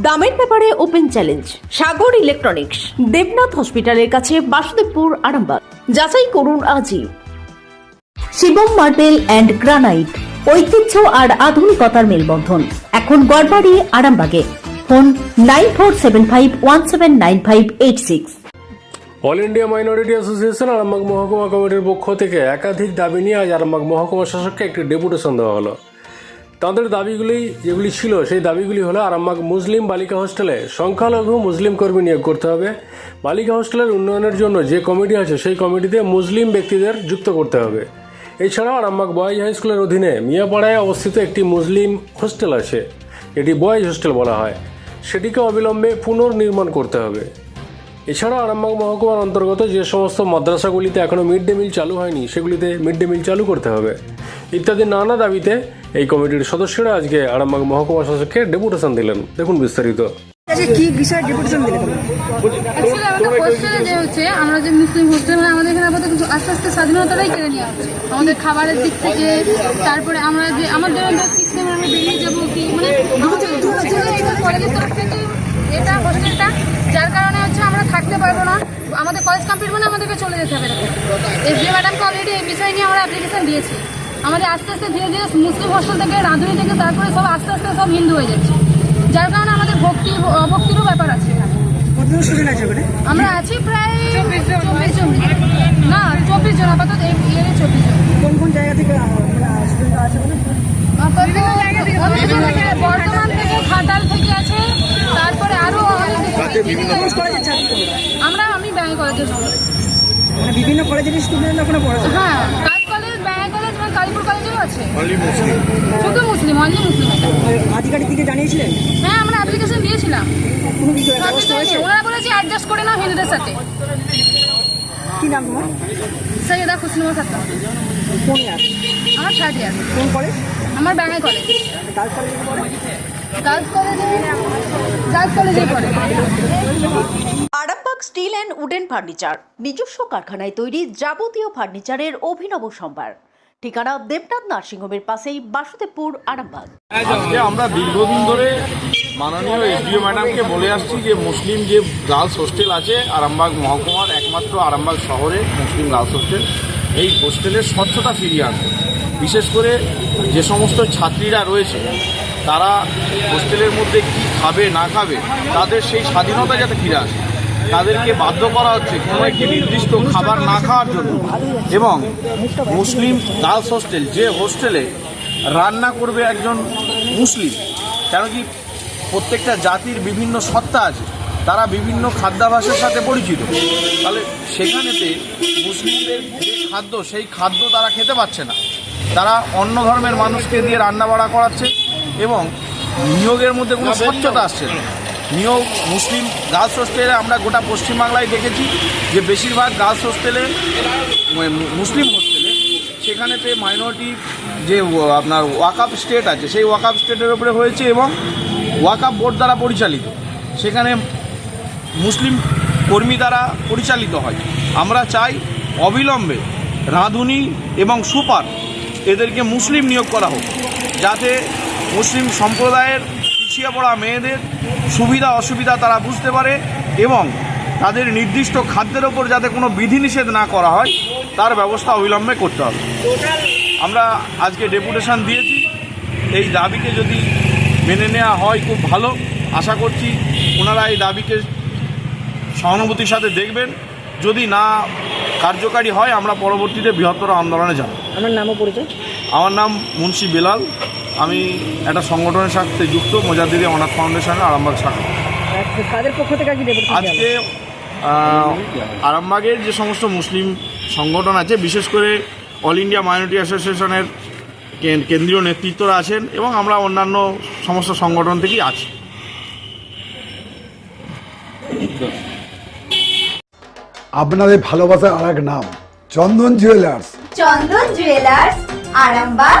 দামের ব্যাপারে open challenge, Sagar electronics, Debnath হসপিটালের কাছে বাসুদেবপুর আরামবাগ। যাচাই করুন আজই। শিবম মার্বেল অ্যান্ড গ্রানাইট, ঐতিহ্য আর আধুনিকতার মেলবন্ধন। এখন গড়বাড়ি, আরামবাগে। Phone nine four seven five, one seven nine five eight six. All India minority association Arambagh মহকুমা কমিটির পক্ষ থেকে একাধিক দাবি নিয়ে আজ আরামবাগ মহকুমা শাসককে একটি ডেপুটেশন দেওয়া হলো। তাদের দাবিগুলি যেগুলি ছিল, সেই দাবিগুলি হলো আরামবাগ মুসলিম বালিকা হোস্টেলে সংখ্যালঘু মুসলিম কর্মী নিয়োগ করতে হবে। বালিকা হোস্টেলের উন্নয়নের জন্য যে কমিটি আছে, সেই কমিটিতে মুসলিম ব্যক্তিদের যুক্ত করতে হবে। এছাড়াও আরামবাগ বয়েজ হাই স্কুলের অধীনে মিয়াপাড়ায় অবস্থিত একটি মুসলিম হোস্টেল আছে। এটি বয়েজ হোস্টেল বলা হয়। সেটিকে অবিলম্বে পুনর্নির্মাণ করতে হবে। এছাড়াও আরামবাগ মহকুমার অন্তর্গত যে সমস্ত মাদ্রাসাগুলিতে এখনও মিড ডে মিল চালু হয়নি, সেগুলিতে মিড ডে মিল চালু করতে হবে। ইত্যাদি নানা দাবিতে এই কমিটির সদস্যরা আজকে আরামবাগ মহকুমা শাসককে ডেপুটেশন দিলেন। দেখুন বিস্তারিত। কি বিষয়ে ডেপুটেশন দিলে তোমরা অ্যাকচুয়ালি আমাদের হোস্টেলে যে হচ্ছে আমরা যে মুসলিম হোস্টেল মানে আমাদের এখানে আপাতত আস্তে আস্তে স্বাধীনতাটাই কেড়ে নেওয়া হচ্ছে। আমাদের খাবারের দিক থেকে তারপরে আমরা যে আমাদের সিক্স আমরা বেরিয়ে যাব কি মানে কলেজের তরফ থেকে এটা হোস্টেলটা যার কারণে হচ্ছে আমরা থাকতে পারব না। আমাদের কলেজ কমপ্লিট মানে আমাদেরকে চলে যেতে হবে এস ডি ম্যাডামকে অলরেডি এই বিষয় নিয়ে আমরা অ্যাপ্লিকেশন দিয়েছি। আমাদের আস্তে আস্তে ধীরে ধীরে মুসলিম হোস্টেল থেকে রাঁধুনি থেকে তারপরে সব আস্তে আস্তে সব হিন্দু হয়ে যাচ্ছে। যার কারণে আমাদের ভক্তি অভক্তিরও ব্যাপার আছে। আমরা আছি প্রায় চব্বিশ জন। না চব্বিশ জন আপাতত ইয়ারে চব্বিশ জন। কোন কোন জায়গা থেকে আছে ওখানে আপাতত অনেক জন থেকে বর্ধমান থেকে ঘাটাল থেকে আছে তারপরে আরও? আমরা আমি কলেজের student। মানে বিভিন্ন কলেজের স্টুডেন্ট ওখানে পড়াশোনা? হ্যাঁ কলেজ আছে? শুধু মুসলিম অনলি মুসলিম এটা। আধিকারিক থেকে জানিয়েছিলেন? হ্যাঁ আমরা অ্যাপ্লিকেশন দিয়েছিলাম। কোনো কিছু ব্যবস্থা হয়েছে আছে। ওনারা বলেছে অ্যাডজাস্ট করে নাও হিন্দুদের সাথে। কি নাম তোমার? সৈয়দা খুশনুমা খাতুন কোন ইয়ার? আমার থার্ড ইয়ার কোন কলেজ আমার ব্যাঙ্গাই কলেজ গার্লস কলেজে পড়ে? গার্লস কলেজে গার্লস কলেজেই পড়ে। Arambagh steel and wooden furniture নিজস্ব কারখানায় তৈরি যাবতীয় ফার্নিচারের অভিনব সম্ভার। ঠিকানা দেবনাথ নার্সিংহোমের পাশেই বাসুদেবপুর, আরামবাগ। আজকে আমরা দীর্ঘদিন ধরে মাননীয় এসডিও ম্যাডামকে বলে আসছি যে মুসলিম যে গার্লস হোস্টেল আছে, আরামবাগ মহকুমার একমাত্র আরামবাগ শহরে মুসলিম গার্লস হোস্টেল, এই হোস্টেলের স্বচ্ছতা ফিরিয়ে আনতে। বিশেষ করে যে সমস্ত ছাত্রীরা রয়েছে, তারা হোস্টেলের মধ্যে কি খাবে, না খাবে, তাদের সেই স্বাধীনতা যাতে ফিরে আসে। তাদেরকে বাধ্য করা হচ্ছে কোনো একটি নির্দিষ্ট খাবার না খাওয়ার জন্য। এবং মুসলিম গার্লস হোস্টেল, যে হোস্টেলে রান্না করবে একজন মুসলিম, কেন কি প্রত্যেকটা জাতির বিভিন্ন সত্তা আছে, তারা বিভিন্ন খাদ্যাভাসের সাথে পরিচিত। তাহলে সেখানেতে মুসলিমদের যে খাদ্য, সেই খাদ্য তারা খেতে পাচ্ছে না। তারা অন্য ধর্মের মানুষকে দিয়ে রান্না বাড়া করাচ্ছে এবং নিয়োগের মধ্যে কোনো স্বচ্ছতা আসছে না। নিয়োগ মুসলিম গার্লস হোস্টেলে আমরা গোটা পশ্চিমবাংলায় দেখেছি যে বেশিরভাগ গার্লস হোস্টেলে মুসলিম হোস্টেলে সেখানেতে মাইনরিটি যে আপনার ওয়াকাপ স্টেট আছে, সেই ওয়াকাপ স্টেটের উপরে হয়েছে এবং ওয়াকাপ বোর্ড দ্বারা পরিচালিত। সেখানে মুসলিম কর্মী দ্বারা পরিচালিত হয়। আমরা চাই অবিলম্বে রাঁধুনি এবং সুপার এদেরকে মুসলিম নিয়োগ করা হোক, যাতে মুসলিম সম্প্রদায়ের পিছিয়ে পড়া মেয়েদের সুবিধা অসুবিধা তারা বুঝতে পারে এবং তাদের নির্দিষ্ট খাদ্যের ওপর যাতে কোনো বিধিনিষেধ না করা হয় তার ব্যবস্থা অবিলম্বে করতে হবে। আমরা আজকে ডেপুটেশন দিয়েছি। এই দাবিকে যদি মেনে নেওয়া হয় খুব ভালো। আশা করছি ওনারা এই দাবিকে সহানুভূতির সাথে দেখবেন। যদি না কার্যকারী হয় আমরা পরবর্তীতে বৃহত্তর আন্দোলনে যাব। আমার নামও পরিচয়? আমার নাম মুন্সি বেলাল। আমি একটা সংগঠনের সাথে যুক্ত মোজাদ্দিদি অনাথ ফাউন্ডেশনের আরামবাগ শাখা। আর কাদের পক্ষ থেকে আজকে আরামবাগের যে সমস্ত মুসলিম সংগঠন আছে বিশেষ করে অল ইন্ডিয়া মাইনরিটি অ্যাসোসিয়েশনের কেন্দ্রীয় নেতৃত্বরা আছেন এবং আমরা অন্যান্য সমস্ত সংগঠন থেকেই আছি। আপনাদের ভালোবাসার আর এক নাম Chandan jewellers Chandan jewellers Arambagh